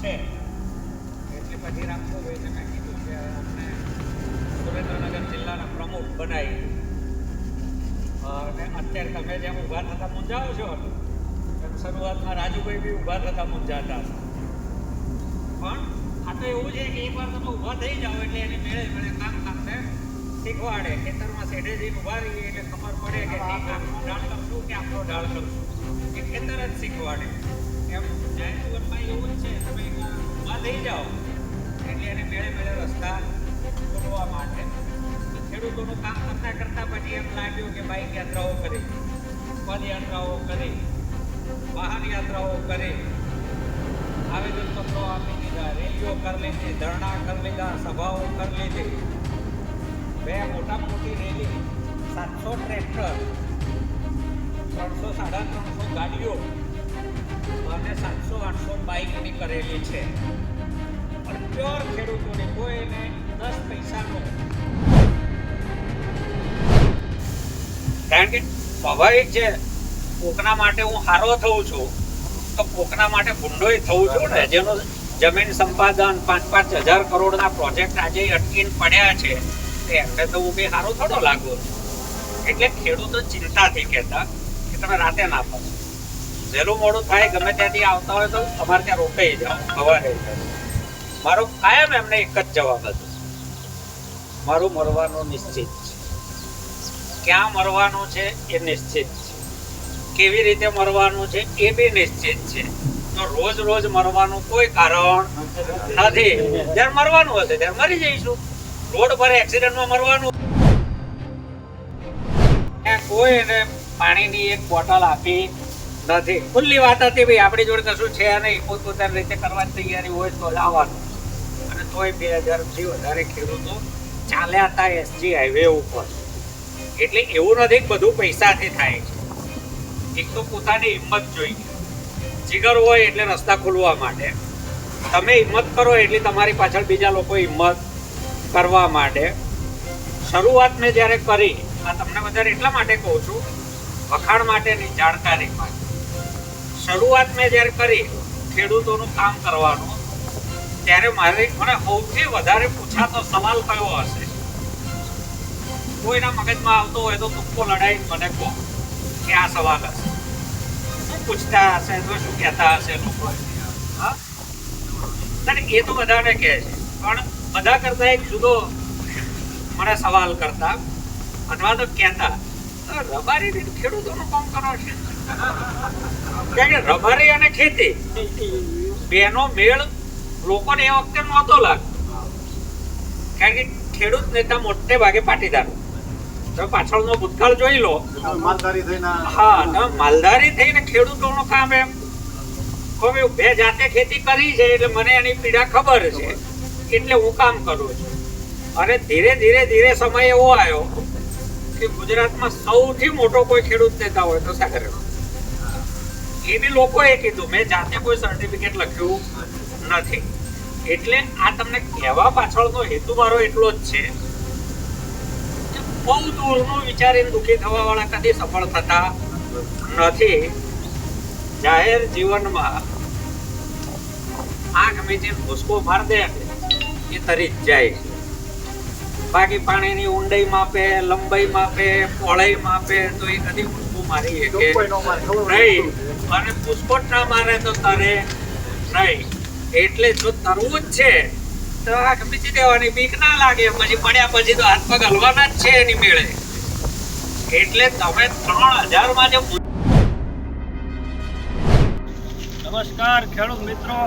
છે. એટલે પછી રામસુભાઈને મેં કીધું કે અમને સુરેન્દ્રનગર જિલ્લાના પ્રમુખ બનાવી. અને અત્યારે તમે જેમ ઊભા થતા મૂંઝાવો છો, એમ શરૂઆતમાં રાજુભાઈ બી ઊભા થતા મૂંઝાતા. પણ આ તો એવું છે કે એકવાર તમે ઊભા થઈ જાઓ એટલે એને મેળે મેળે કામ તમને શીખવાડે. ખેતરમાં શેઢે જઈને ઊભા રહીએ એટલે ખબર પડે કે ઢાળ કરશું કે આપણો ઢાળ કરશું એ ખેતર જ શીખવાડે. એમ જીવનમાં એવું જ છે, તમે ઊભા થઈ જાઓ. એટલે એને મેળે મેળે રસ્તા ખોલવા માટે. ખેડૂતોનું કામ કરતા કરતા પછી એમ લાગ્યું કે બાઇક યાત્રાઓ કરે. પદયાત્રાઓ કરે. વાહન યાત્રાઓ કરે. આવેદન પત્રો આપી દીધા. રેલીઓ કરી લીધી. ધરણા કરી લીધા. સભાઓ કરી લીધી. બે મોટા મોટી રેલી. સાતસો ટ્રેક્ટર, ત્રણસો, સાડા ત્રણસો ગાડીઓ. અને સાતસો, આઠસો બાઇકની કરેલી છે. પણ પ્યોર ખેડૂતોને કોઈને દસ પૈસાનો કારણ કે સ્વાભાવિક છે, કોકના માટે હું હારો થઉં છું, તો કોકના માટે ભૂંડોય થવું છું ને, જેનો જમીન સંપાદન પાંચ પાંચ હજાર કરોડના પ્રોજેક્ટ આજે અટકીને પડ્યા છે એમને તો હું બી સારો થોડો લાગુ એટલે ખેડૂતો ચિંતાથી કહેતા કે તમે રાતે ના ફરો વહેલું મોડું થાય, ગમે ત્યાંથી આવતા હોય તો અમારે ત્યાં રોકાઈ જાઓ મારો કાયમ એમને એક જ જવાબ હતો. મારું મરવાનું નિશ્ચિત છે. ક્યાં મરવાનું છે એ નિશ્ચિત છે. કેવી રીતે મરવાનું છે એ બી નિશ્ચિત છે. તો રોજ રોજ મરવાનું કોઈ કારણ નથી. જ્યારે મરવાનું હશે, ત્યારે મરી જઈશું. રોડ પર એક્સિડન્ટમાં મરવાનું. કોઈ એને પાણીની એક બોટલ આપી નથી. ખુલ્લી વાત હતી ભાઈ, આપણી જોડે કશું છે નહીં, પોતપોતાની રીતે કરવાની તૈયારી હોય તો લાવવાનું. અને તોય બે હજારથી વધારે ખેડૂતો ચાલ્યા હતા એસજી હાઈવે ઉપર. એટલે એવું નથી કે બધું પૈસાથી થાય છે. એક તો પોતાની હિંમત જોઈએ જીગર હોય એટલે રસ્તા ખોલવા માટે. તમે હિંમત કરો એટલે તમારી પાછળ બીજા લોકો હિંમત કરવા માટે. શરૂઆત મેં જ્યારે કરી, આ તમને વધારે એટલા માટે કહું છું, વખાણ માટેની જાણકારી માટે શરૂઆત મેં જ્યારે કરી ખેડૂતોનું કામ કરવાનું ત્યારે મારે મને સૌથી વધારે પૂછાતો સવાલ કયો હશે? કોઈના મગજમાં આવતો હોય તો તુક્કો લડાઈને મને કહો કે આ સવાલ હશે. શું પૂછતા હશે? તો શું કહેતા હશે લોકો? હા? ના, એ તો બધાને કહે છે. પણ બધા કરતા એક જુદો મને સવાલ કરતા અથવા તો કહેતા રબારી ખેડૂતોનું કામ કરો છે રબારી અને ખેતી બેનો મેળ લોકોને એ વખતે નહોતો લાગતો. કારણ કે ખેડૂત નેતા મોટે ભાગે પાટીદાર તમે પાછળનો ભૂતકાળ જોઈ લો. માલધારી થઈને હા તમે માલધારી થઈને ખેડૂતોનું કામ એમ. હવે બે જાતે ખેતી કરી છે એટલે મને એની પીડા ખબર છે. એટલે હું કામ કરું છું. અને ધીરે ધીરે ધીરે સમય એવો આવ્યો કે ગુજરાતમાં સૌથી મોટો કોઈ ખેડૂત નેતા હોય તો સાગર એ બી લોકોએ કીધું મેં જાતે કોઈ સર્ટિફિકેટ લખ્યું નથી. એટલે આ તમને કહેવા પાછળનો હેતુ મારો એટલો જ છે બહુ દૂરનું વિચારીને દુઃખી થવા વાળા કદી સફળ થતા નથી. જાહેર જીવનમાં આંખ મીચીને ભૂસકો માર દે એ તરી જ જાય છે. બાકી પાણીની ઊંડાઈ માપે લંબાઈ માપે પહોળાઈ માપે તો એ કદી ભૂસકો મારી શકે નહીં. અને પુષ્પટ ના મારે તો તારે નહીં. એટલે જો તરવું જ છે, તો આ બીજી દેવાની બીક ના લાગે. પછી પડ્યા પછી તો હાથ પગ હલવાના જ છે એની મેળે. એટલે તમે ત્રણ હજારમાં જે નમસ્કાર, ખેડૂત મિત્રો.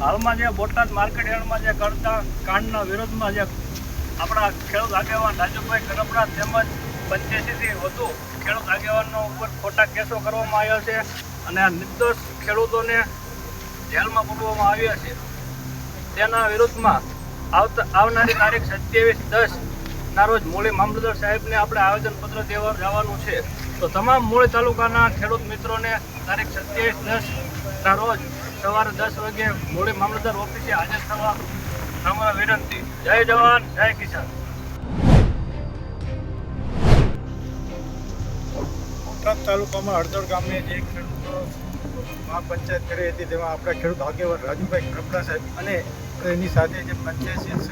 હાલમાં જે બોટાદ માર્કેટ યાર્ડમાં જે કરતા કાંડના વિરોધમાં જે આપણા ખેડૂત આગેવાન રાજુભાઈ કરપડા તેમજ પંચ્યાસીથી વધુ ખેડૂત આગેવાનો ઉપર ખોટા કેસો કરવામાં આવ્યા છે. અને આ નિર્દોષ ખેડૂતોને જેલમાં પૂરવામાં આવ્યા છે. તેના વિરુદ્ધમાં આવતા, આવનારી તારીખ સત્યાવીસ દસ ના રોજ મૂળી મામલતદાર સાહેબને આપણે આવેદનપત્ર દેવા જવાનું છે. તો તમામ મૂળી તાલુકાના ખેડૂત મિત્રોને તારીખ સત્યાવીસ દસ ના રોજ સવારે દસ વાગે મૂળી મામલતદાર ઓફિસે હાજર થવા નમ્ર વિનંતી. જય જવાન, જય કિસાન. બોટાદ તાલુકામાં હળદર ગામે જે ખેડૂતો મહાપંચાયત કરી હતી, તેમાં આપણા ખેડૂત આગેવાન રાજુભાઈ ખડપડા સાહેબ અને એની સાથે જે પંચાયત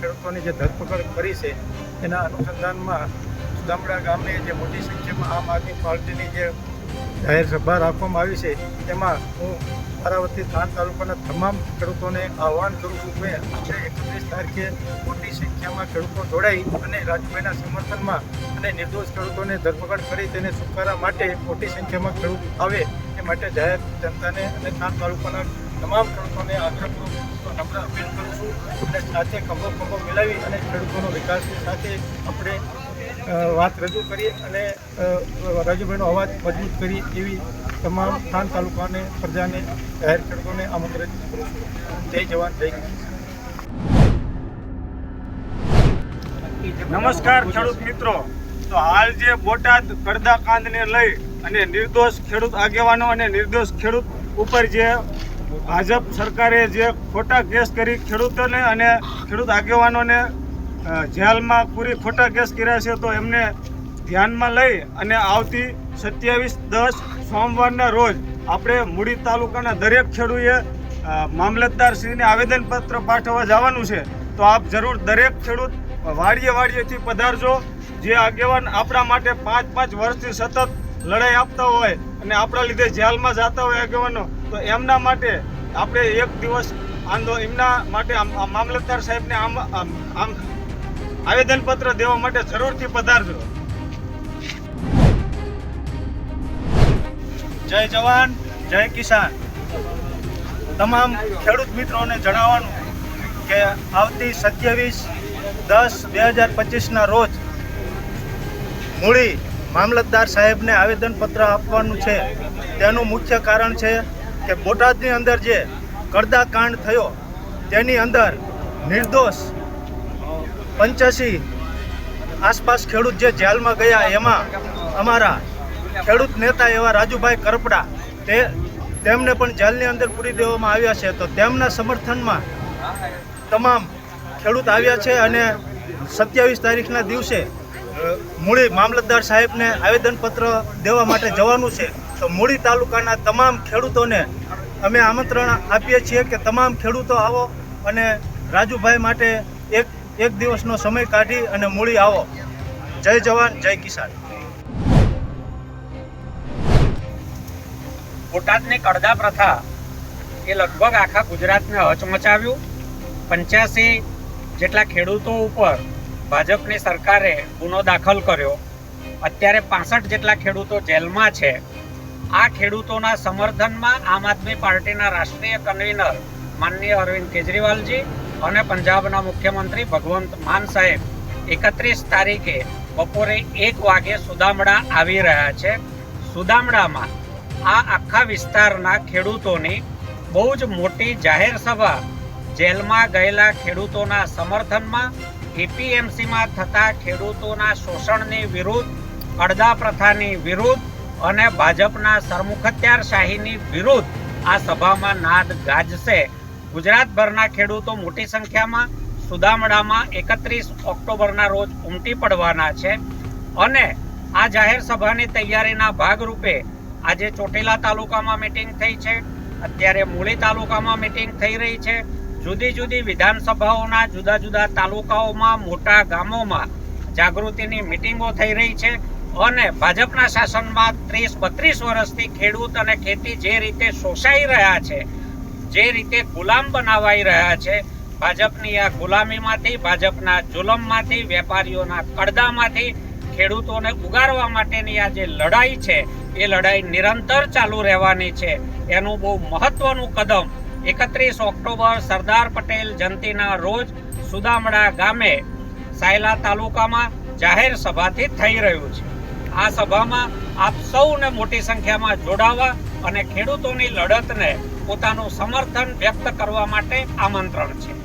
ખેડૂતોની જે ધરપકડ કરી છે, એના અનુસંધાનમાં સુદામડા ગામે જે મોટી સંખ્યામાં આમ આદમી પાર્ટીની જે જાહેર સભા રાખવામાં આવી છે તેમાં હું અમરાવતી થાન તાલુકાના તમામ ખેડૂતોને આહવાન કરું છું કે આજે એકત્રીસ તારીખે મોટી સંખ્યામાં ખેડૂતો જોડાઈ અને રાજભાઈના સમર્થનમાં અને નિર્દોષ ખેડૂતોને ધરપકડ કરી તેને છુટકારા માટે મોટી સંખ્યામાં ખેડૂત આવે એ માટે જાહેર જનતાને અને થાન તાલુકાના તમામ ખેડૂતોને આગ્રહપૂર્વક નમ્ર અપીલ કરું છું અને સાથે ખંભો ખંભો મિલાવી અને ખેડૂતોનો વિકાસની સાથે આપણે વાત રજૂ કરી અને રાજુભાઈનો અવાજ મજબૂત કરી એવી તમામ થાન તાલુકાને, પ્રજાને જાહેર ખેડૂતોને આમંત્રિત કરું છું. જય જવાન, જય નમસ્કાર, ખેડૂત મિત્રો. તો હાલ જે બોટાદ કડદા કાંદને લઈ અને નિર્દોષ ખેડૂત આગેવાનો અને નિર્દોષ ખેડૂત ઉપર જે ભાજપ સરકારે જે ખોટા કેસ કરી ખેડૂતોને અને ખેડૂત આગેવાનોને જેલમાં પૂરી ખોટા કેસ કર્યા છે તો એમને ધ્યાનમાં લઈ અને આવતી સત્યાવીસ, દસ સોમવારના રોજ આપણે મૂડી તાલુકાના દરેક ખેડૂએ મામલતદારશ્રીને આવેદનપત્ર પાઠવવા જવાનું છે. તો આપ જરૂર દરેક ખેડૂત વાડીએ વાડીએથી પધારજો. જે આગેવાન આપણા માટે પાંચ પાંચ વર્ષથી સતત લડાઈ આપતા હોય અને આપણા લીધે જેલમાં જતા હોય આગેવાનો, તો એમના માટે આપણે એક દિવસ આંદો, એમના માટે મામલતદાર સાહેબને આમ આમ આવેદનપત્ર દેવા માટે જરૂરથી પધારજો. જય જવાન, જય કિસાન. તમામ ખેડૂત મિત્રોને જણાવવાનું કે આવતી સત્યાવીસ દસ બે હજાર પચીસના રોજ મૂળી મામલતદાર સાહેબને આવેદનપત્ર આપવાનું છે. તેનું મુખ્ય કારણ છે કે બોટાદની અંદર જે કરદા કાંડ થયો, તેની અંદર નિર્દોષ પંચ્યાસી આસપાસ ખેડૂત જે જેલમાં ગયા એમાં અમારા ખેડૂત નેતા એવા રાજુભાઈ કરપડા તે તેમને પણ જેલની અંદર પૂરી દેવામાં આવ્યા છે. તો તેમના સમર્થનમાં તમામ ખેડૂત આવ્યા છે અને સત્યાવીસ તારીખના દિવસે મૂળી મામલતદાર સાહેબને આવેદનપત્ર દેવા માટે જવાનું છે. તો મૂળી તાલુકાના તમામ ખેડૂતોને અમે આમંત્રણ આપીએ છીએ કે તમામ ખેડૂતો આવો અને રાજુભાઈ માટે એક એક દિવસનો સમય કાઢી અને મૂળી આવો. જય જવાન, જય કિસાન. બોટાદની કડદા પ્રથા એ લગભગ આખા ગુજરાતને હચમચાવ્યું. પંચ્યાસી જેટલા ખેડૂતો ઉપર ભાજપની સરકારે ગુનો દાખલ કર્યો. અત્યારે પાસઠ જેટલા ખેડૂતો જેલમાં છે. આ ખેડૂતોના સમર્થનમાં આમ આદમી પાર્ટીના રાષ્ટ્રીય કન્વીનર માનનીય અરવિંદ કેજરીવાલજી અને પંજાબના મુખ્યમંત્રી ભગવંત માન સાહેબ એકત્રીસ તારીખે બપોરે એક વાગે સુદામડા આવી રહ્યા છે. સુદામડામાં આ આખા વિસ્તારના ખેડૂતોની બહુ જ મોટી જાહેર સભા જેલમાં ગયેલા ખેડૂતોના સમર્થનમાં એપીએમસીમાં થતા ખેડૂતોના શોષણની વિરુદ્ધ અડધા પ્રથાની વિરુદ્ધ અને ભાજપના સરમુખત્યારશાહીની વિરુદ્ધ આ સભામાં નાદ ગાજશે. ગુજરાતભરના ખેડૂતો મોટી સંખ્યામાં સુદામડામાં એકત્રીસ ઓક્ટોબરના રોજ ઉમટી પડવાના છે અને આ જાહેર સભાની તૈયારીના ભાગરૂપે આજે ચોટીલા તાલુકામાં મિટિંગ થઈ છે. અત્યારે મૂળી તાલુકામાં મિટિંગ થઈ રહી છે. જુદી જુદી વિધાનસભાઓના જુદા જુદા તાલુકાઓમાં મોટા ગામોમાં જાગૃતિની મિટિંગો થઈ રહી છે અને ભાજપના શાસનમાં ત્રીસ, બત્રીસ વર્ષથી ખેડૂત અને ખેતી જે રીતે શોષાઈ રહ્યા છે જે રીતે ગુલામ બનાવાઈ રહ્યા છે, ભાજપની આ ગુલામીમાંથી, ભાજપના જુલમમાંથી, વેપારીઓના કડદામાંથી, ખેડૂતોને ઉગારવા માટેની આ જે લડાઈ છે, એ લડાઈ નિરંતર ચાલુ રહેવાની છે. એનું બહુ મહત્વનું કદમ એકત્રીસ ઓક્ટોબર સરદાર પટેલ જયંતિના રોજ સુદામડા ગામે સાયલા તાલુકામાં જાહેર સભાથી થઈ રહ્યું છે. આ સભામાં આપ સૌને મોટી સંખ્યામાં જોડાવા અને ખેડૂતોની લડતને પોતાનું સમર્થન વ્યક્ત કરવા માટે આમંત્રણ છે.